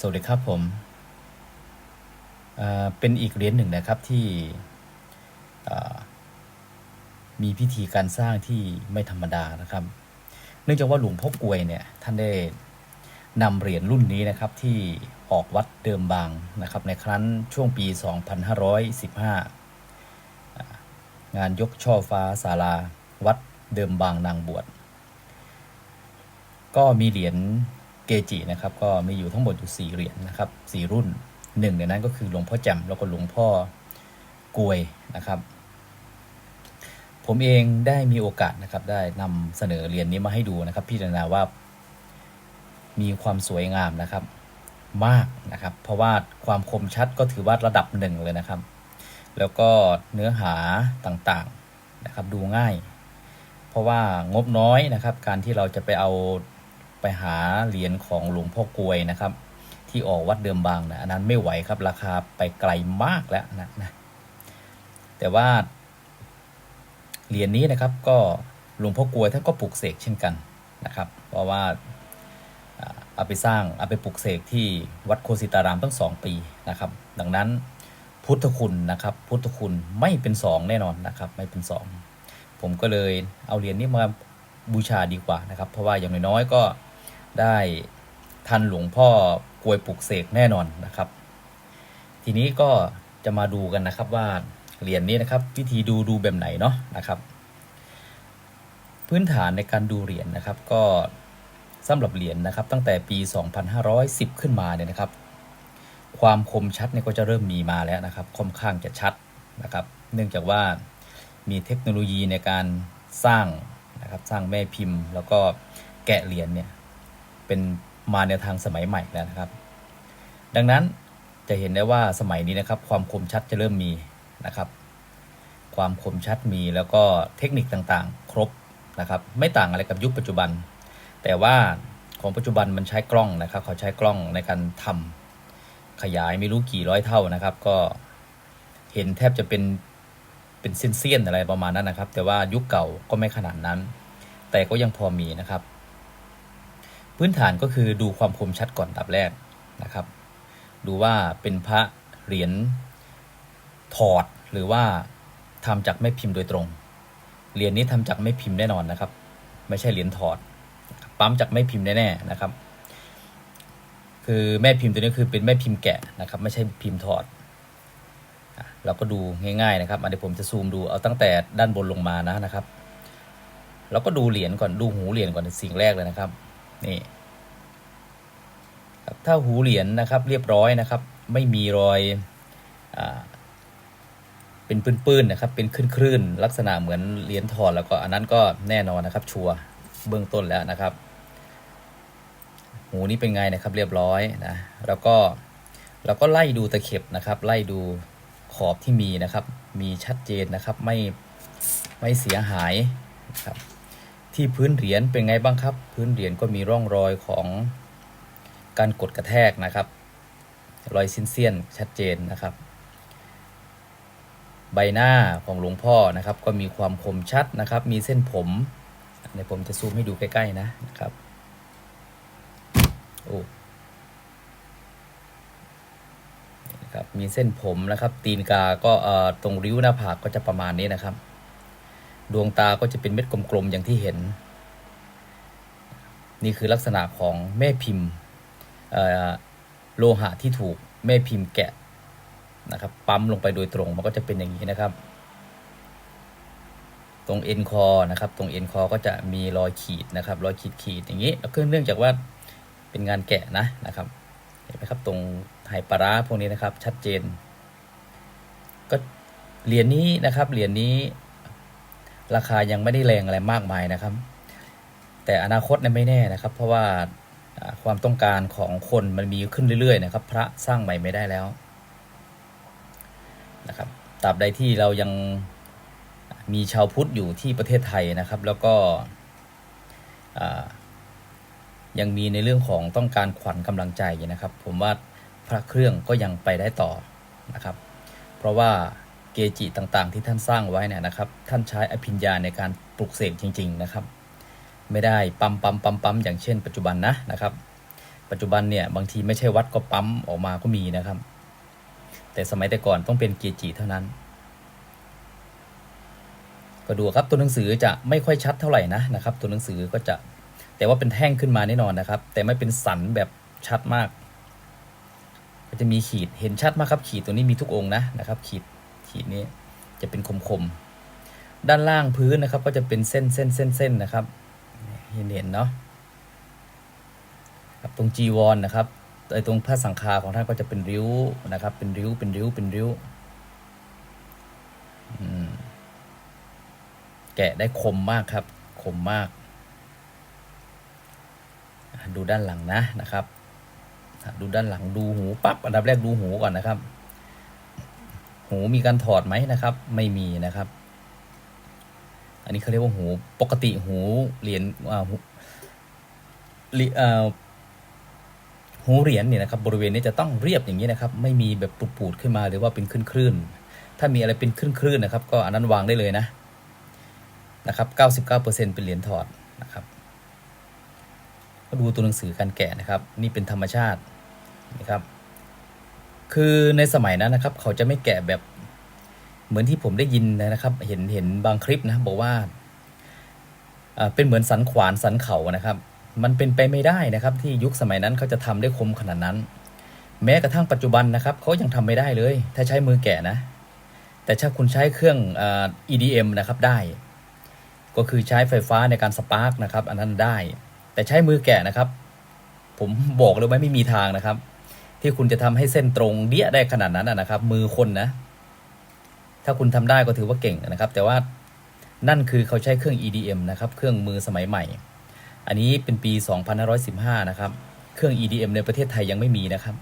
สวัสดีครับผม เป็นอีกเหรียญหนึ่งนะครับที่มีพิธีการสร้างที่ไม่ธรรมดานะครับ เนื่องจากว่าหลวงพ่อกลวยเนี่ยท่านได้นำเหรียญรุ่นนี้นะครับที่ออกวัดเดิมบางนะครับ ในครั้นช่วงปี 2515อ่างานยกช่อฟ้าศาลาวัดเดิมบางนางบวช ก็มีเหรียญ เกจินะครับก็มีอยู่ทั้งหมดอยู่สี่เหรียญนะครับสี่รุ่นหนึ่งในนั้นก็คือหลวงพ่อแจ่มแล้วก็หลวงพ่อกลวยนะครับ ผมเองได้มีโอกาสนะครับ ได้นำเสนอเหรียญนี้มาให้ดูนะครับ พิจารณาว่ามีความสวยงามนะครับ มากนะครับ เพราะว่าความคมชัดก็ถือว่าระดับหนึ่งเลยนะครับ แล้วก็เนื้อหาต่างๆนะครับ ดูง่าย เพราะว่างบน้อยนะครับ การที่เราจะไปเอา ไปหาเหรียญของหลวงพ่อกลวยนะครับ ที่ออกวัดเดิมบางนะอันนั้นไม่ไหวครับ ราคาไปไกลมากแล้วนะนะแต่ว่าเหรียญนี้นะครับก็หลวงพ่อกลวยท่านก็ปลูกเสกเช่นกันนะครับ เพราะว่าอ่าเอาไปสร้างเอาไปปลูกเสกที่วัดโคสิตารามตั้งสองปีนะครับ ดังนั้นพุทธคุณนะครับ พุทธคุณไม่เป็นสองแน่นอนนะครับ ไม่เป็นสองผมก็เลยเอาเหรียญนี้มาบูชาดีกว่านะครับ เพราะว่าอย่างน้อยๆก็ ได้ทันหลวงพ่อกลวยปลุกเสกแน่นอนนะครับ ทีนี้ก็จะมาดูกันนะครับว่าเหรียญนี้นะครับ วิธีดูดูแบบไหนเนาะนะครับ พื้นฐานในการดูเหรียญนะครับ ก็สำหรับเหรียญนะครับ ตั้งแต่ปี 2510 ขึ้นมาเนี่ยนะครับ ความคมชัดเนี่ยก็จะเริ่มมีมาแล้วนะครับค่อนข้างจะชัดนะครับ เนื่องจากว่ามีเทคโนโลยีในการสร้างนะครับสร้างแม่พิมพ์ แล้วก็แกะเหรียญเนี่ย เป็นมาในทางสมัยใหม่แล้วนะครับ ดังนั้นจะเห็นได้ว่าสมัยนี้นะครับ ความคมชัดจะเริ่มมีนะครับ ความคมชัดมีแล้วก็เทคนิคต่างๆ ครบนะครับ ไม่ต่างอะไรกับยุคปัจจุบัน แต่ว่าของปัจจุบันมันใช้กล้องนะครับ เขาใช้กล้องในการทำขยายไม่รู้กี่ร้อยเท่านะครับ ก็เห็นแทบจะเป็นเป็นเส้นๆอะไรประมาณนั้นนะครับ แต่ว่ายุคเก่าก็ไม่ขนาดนั้น แต่ก็ยังพอมีนะครับ พื้นฐานก็คือดูความคมชัดก่อนดับแรกนะครับ ดูว่าเป็นพระเหรียญถอดหรือว่าทำจากแม่พิมพ์โดยตรง เหรียญนี้ทำจากแม่พิมพ์แน่นอนนะครับ ไม่ใช่เหรียญถอด ปั๊มจากแม่พิมพ์แน่ๆนะครับ คือแม่พิมพ์ตัวนี้คือเป็นแม่พิมพ์แกะนะครับ ไม่ใช่พิมพ์ถอด เราก็ดูง่ายๆนะครับอันนี้ผมจะซูมดูเอาตั้งแต่ด้านบนลงมานะนะครับ เราก็ดูเหรียญก่อนดูหูเหรียญก่อนสิ่งแรกเลยนะครับ นี่ครับถ้าหูเหรียญนะครับ เรียบร้อยนะครับ ไม่มีรอยอเป็นปื้นๆนะครับ เป็นคลื่นๆลักษณะเหมือนเหรียญถอดแล้วก็อันนั้นก็แน่นอนนะครับ ชัวร์เบื้องต้นแล้วนะครับ หูนี้เป็นไงนะครับ เรียบร้อยนะแล้วก็เราก็ไล่ดูตะเข็บนะครับ ไล่ดูขอบที่มีนะครับ มีชัดเจนนะครับ ไม่ไม่เสียหายครับ ที่พื้นเหรียญเป็นไงบ้างครับ พื้นเหรียญก็มีร่องรอยของการกดกระแทกนะครับ รอยซินเซียนชัดเจนนะครับ ใบหน้าของหลวงพ่อนะครับ ก็มีความคมชัดนะครับ มีเส้นผมเดี๋ยวผมจะซูมให้ดูใกล้ๆนะนะครับโอ้ครับมีเส้นผมนะครับ ตีนกาก็เอ่อตรงริ้วหน้าผากก็จะประมาณนี้นะครับ ดวงตาก็จะเป็นเม็ดกลมๆอย่างที่เห็น นี่คือลักษณะของแม่พิมพ์โลหะที่ถูกแม่พิมพ์แกะนะครับปั๊มลงไปโดยตรงมันก็จะเป็นอย่างนี้นะครับ ตรงเอ็นคอนะครับ ตรงเอ็นคอก็จะมีรอยขีดนะครับ รอยขีดขีดอย่างนี้แล้วก็เนื่องจากว่าเป็นงานแกะนะนะครับเห็นไหมครับตรงไหปลาร้าพวกนี้นะครับชัดเจน ก็เหรียญนี้นะครับเหรียญนี้ ราคายังไม่ได้แรงอะไรมากมายนะครับ แต่อนาคตเนี่ยไม่แน่นะครับ เพราะว่าความต้องการของคนมันมีขึ้นเรื่อยๆนะครับ พระสร้างใหม่ไม่ได้แล้วนะครับตราบใดที่เรายังมีชาวพุทธอยู่ที่ประเทศไทยนะครับ แล้วก็ยังมีในเรื่องของต้องการขวัญกำลังใจนะครับ ผมว่าพระเครื่องก็ยังไปได้ต่อนะครับ เพราะว่า เกจิต่างๆ ที่ท่านสร้างไว้เนี่ยนะครับ ท่านใช้อภิญญาในการปลุกเสกจริง ๆนะครับ ไม่ได้ปั๊มปั๊มปั๊มปั๊มอย่างเช่น ปัจจุบันนะนะครับ ปัจจุบันเนี่ยบางทีไม่ใช่วัดก็ปั๊มออกมาก็มีนะครับ แต่สมัยแต่ก่อนต้องเป็นเกจิเท่านั้น ก็ดูครับตัวหนังสือจะไม่ค่อยชัดเท่าไหร่นะนะครับ ตัวหนังสือก็จะแต่ว่าเป็นแท่งขึ้นมาแน่นอนนะครับ แต่ไม่เป็นสันแบบชัดมาก ก็จะมีขีดเห็นชัดมากครับ ขีดตัวนี้มีทุกองนะนะครับ ขีด ขีดนี้จะเป็นคมๆ ด้านล่างพื้นนะครับ ก็จะเป็นเส้นเส้นเส้นเส้นนะครับเห็นเห็นเนาะครับตรงจีวรนนะครับไอตรงผ้าสังฆาของท่านก็จะเป็นริ้วนะครับ เป็นริ้วเป็นริ้วเป็นริ้วแกะได้คมมากครับคมมาก ดูด้านหลังนะนะครับ ดูด้านหลังดูหูปั๊บอันดับแรกดูหูก่อนนะครับ หูมีการถอดไหมนะครับ ไม่มีนะครับ อันนี้เขาเรียกว่าหูปกติหูเหรียญอ่าหูเหรียญอ่าหูเหรียญเนี่ยนะครับ บริเวณนี้จะต้องเรียบอย่างนี้นะครับ ไม่มีแบบปูดๆขึ้นมาหรือว่าเป็นคลื่นๆถ้ามีอะไรเป็นคลื่นๆนะครับ ก็อันนั้นวางได้เลยนะนะครับ 99%เป็นเหรียญถอดนะครับก็ดูตัวหนังสือการแกะนะครับ นี่เป็นธรรมชาตินะครับ คือในสมัยนั้นนะครับ เขาจะไม่แกะแบบเหมือนที่ผมได้ยินนะครับ เห็นเห็นบางคลิปนะบอกว่าเป็นเหมือนสันขวานสันเขานะครับ มันเป็นไปไม่ได้นะครับ ที่ยุคสมัยนั้นเขาจะทำได้คมขนาดนั้น แม้กระทั่งปัจจุบันนะครับเขายังทำไม่ได้เลย ถ้าใช้มือแกะนะ แต่ถ้าคุณใช้เครื่อง EDM นะครับได้ ก็คือใช้ไฟฟ้าในการสปาร์กนะครับ อันนั้นได้ แต่ใช้มือแกะนะครับ ผมบอกเลยว่าไม่มีทางนะครับ ที่คุณจะทำให้เส้นตรงเดี้ยได้ขนาดนั้นนะครับ มือคนนะ ถ้าคุณทำได้ก็ถือว่าเก่งนะครับ แต่ว่านั่นคือเขาใช้เครื่อง EDM นะครับ เครื่องมือสมัยใหม่ อันนี้เป็นปี 2515 นะครับ เครื่อง EDM ในประเทศไทยยังไม่มีนะครับ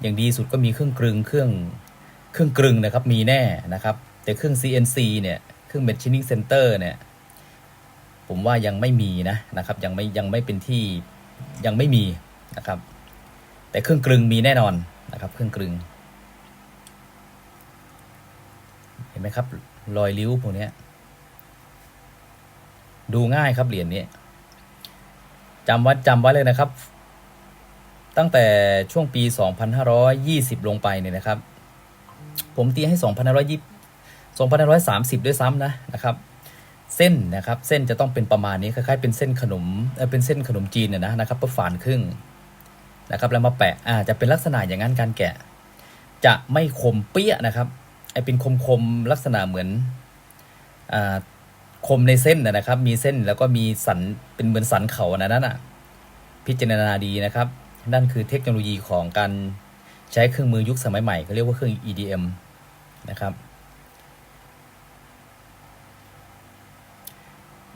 อย่างดีสุดก็มีเครื่องกลึง เครื่อง เครื่องกลึงนะครับ มีแน่นะครับ แต่เครื่อง CNC เนี่ย เครื่อง Machining Center เนี่ย ผมว่ายังไม่มีนะนะครับ ยังไม่ยังไม่เป็นที่ยังไม่มีนะครับ แต่เครื่องกลึงมีแน่นอนนะครับ เครื่องกลึง เห็นไหมครับ รอยริ้วพวกนี้ดูง่ายครับเหรียญนี้จำไว้จำไว้เลยนะครับ ตั้งแต่ช่วงปี 2520 ลงไปเนี่ยนะครับ ผมตีให้ 2520 2530 ด้วยซ้ำนะนะครับ เส้นนะครับ เส้นจะต้องเป็นประมาณนี้คล้ายๆเป็นเส้นขนมเออเป็นเส้นขนมจีนนะนะนะครับก็ฝานครึ่ง นะครับแล้วมาแปะอ่าจะเป็นลักษณะอย่างนั้นการแกะ จะไม่คมเปี้ยนะครับไอเป็นคมคมลักษณะเหมือนอ่าคมในเส้นนะนะครับ มีเส้นแล้วก็มีสันเป็นเหมือนสันเขานะนั่นอะพิจารณาดีนะครับ นั่นคือเทคโนโลยีของการใช้เครื่องมือยุคสมัยใหม่เขาเรียกว่าเครื่อง EDM นะครับ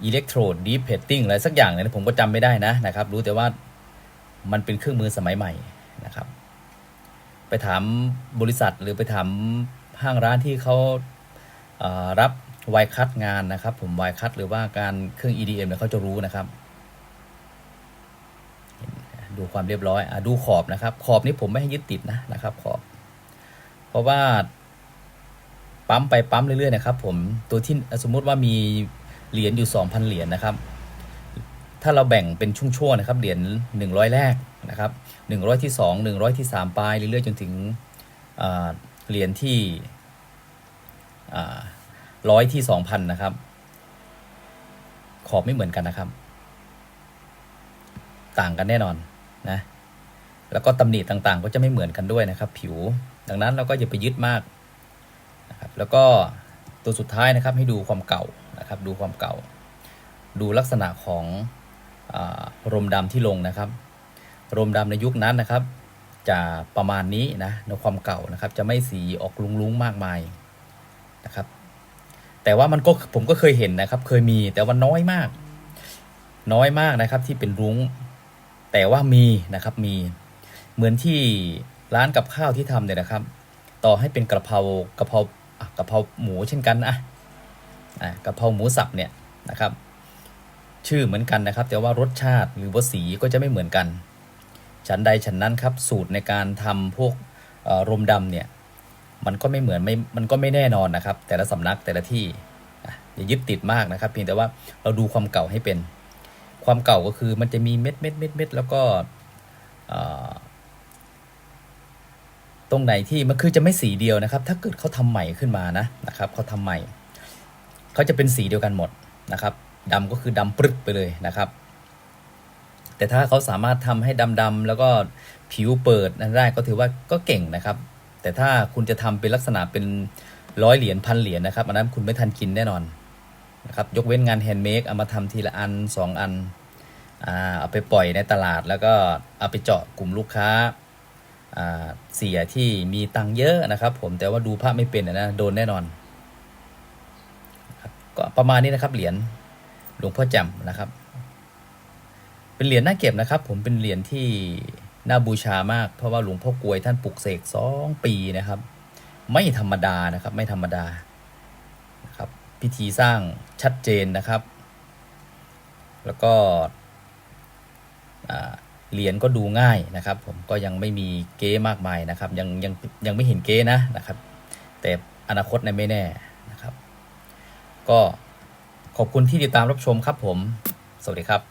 อิเล็กโทรดดีเพตติ้งอะไรสักอย่างเนี่ยผมก็จำไม่ได้นะนะครับ รู้แต่ว่า มันเป็นเครื่องมือสมัยใหม่นะครับ ไปถามบริษัทหรือไปถามห้างร้านที่เขาเอ่อรับไวคัดงานนะครับ ผมไวคัดหรือว่าการเครื่อง EDM เนี่ยเขาจะรู้นะครับ ดูความเรียบร้อยอดูขอบนะครับ ขอบนี้ผมไม่ให้ยึดติดนะนะครับ ขอบ เพราะว่าปั๊มไปปั๊มเรื่อยๆนะครับ ผมตัวที่สมมุติว่ามีเหรียญอยู่ 2,000 เหรียญนะครับ ถ้าเราแบ่งเป็นช่วงๆนะครับเหรียญ100 แรกนะครับ100 ที่ 2 100 ที่ 3 ปลายเรื่อยๆจนถึงเหรียญที่ร้อยที่ 2,000 นะครับ ขอบไม่เหมือนกันนะครับ ต่างกันแน่นอนนะแล้วก็ตำหนิต่างๆ ก็จะไม่เหมือนกันด้วยนะครับ ผิว ดังนั้นเราก็อย่าไปยึดมากนะครับแล้วก็ตัวสุดท้ายนะครับให้ดูความเก่านะครับ ดูความเก่า ดูลักษณะของ รมดำที่ลงนะครับ รมดำในยุคนั้นนะครับ จะประมาณนี้นะในความเก่านะครับ จะไม่สีออกลุ้งๆมากมายนะครับ แต่ว่ามันก็ผมก็เคยเห็นนะครับ เคยมีแต่ว่าน้อยมาก น้อยมากนะครับที่เป็นรุ้ง แต่ว่ามีนะครับมีเหมือนที่ร้านกับข้าวที่ทำเนี่ยนะครับ ต่อให้เป็นกระเพรากระเพรากระเพราหมูเช่นกันอะะกระเพราหมูสับเนี่ยนะครับ ชื่อเหมือนกันนะครับ แต่ว่ารสชาติหรือว่าสีก็จะไม่เหมือนกัน ฉันใดฉันนั้นครับ สูตรในการทำพวกรมดำเนี่ย มันก็ไม่เหมือนไม่มันก็ไม่แน่นอนนะครับ แต่ละสำนักแต่ละที่อย่ายึดติดมากนะครับ เพียงแต่ว่าเราดูความเก่าให้เป็น ความเก่าก็คือมันจะมีเม็ดเม็ดเม็ดเม็ดแล้วก็ตรงไหนที่มันคือจะไม่สีเดียวนะครับ ถ้าเกิดเขาทำใหม่ขึ้นมานะนะครับเขาทำใหม่เขาจะเป็นสีเดียวกันหมดนะครับ ดำก็คือดำปรึกไปเลยนะครับ แต่ถ้าเขาสามารถทำให้ดำๆแล้วก็ผิวเปิดนั้นได้ก็ถือว่าก็เก่งนะครับ แต่ถ้าคุณจะทำเป็นลักษณะเป็นร้อยเหรียญพันเหรียญนะครับอันนั้นคุณไม่ทันกินแน่นอนนะครับยกเว้นงานแฮนด์เมดเอามาทำทีละอันสองอันเอาไปปล่อยในตลาดแล้วก็เอาไปเจาะกลุ่มลูกค้าเสียที่มีตังเยอะนะครับผมแต่ว่าดูภาพไม่เป็นนะโดนแน่นอนก็ประมาณนี้นะครับเหรียญ หลวงพ่อจำนะครับ เป็นเหรียญน่าเก็บนะครับ ผมเป็นเหรียญที่น่าบูชามาก เพราะว่าหลวงพ่อกลวยท่านปลุกเสกสองปีนะครับ ไม่ธรรมดานะครับ ไม่ธรรมดานะครับ พิธีสร้างชัดเจนนะครับ แล้วก็เหรียญก็ดูง่ายนะครับ ผมก็ยังไม่มีเก๊มากมายนะครับ ยังยังยังไม่เห็นเก๊นะนะครับ แต่อนาคตในไม่แน่นะครับ ก็ ขอบคุณที่ติดตามรับชมครับผม สวัสดีครับ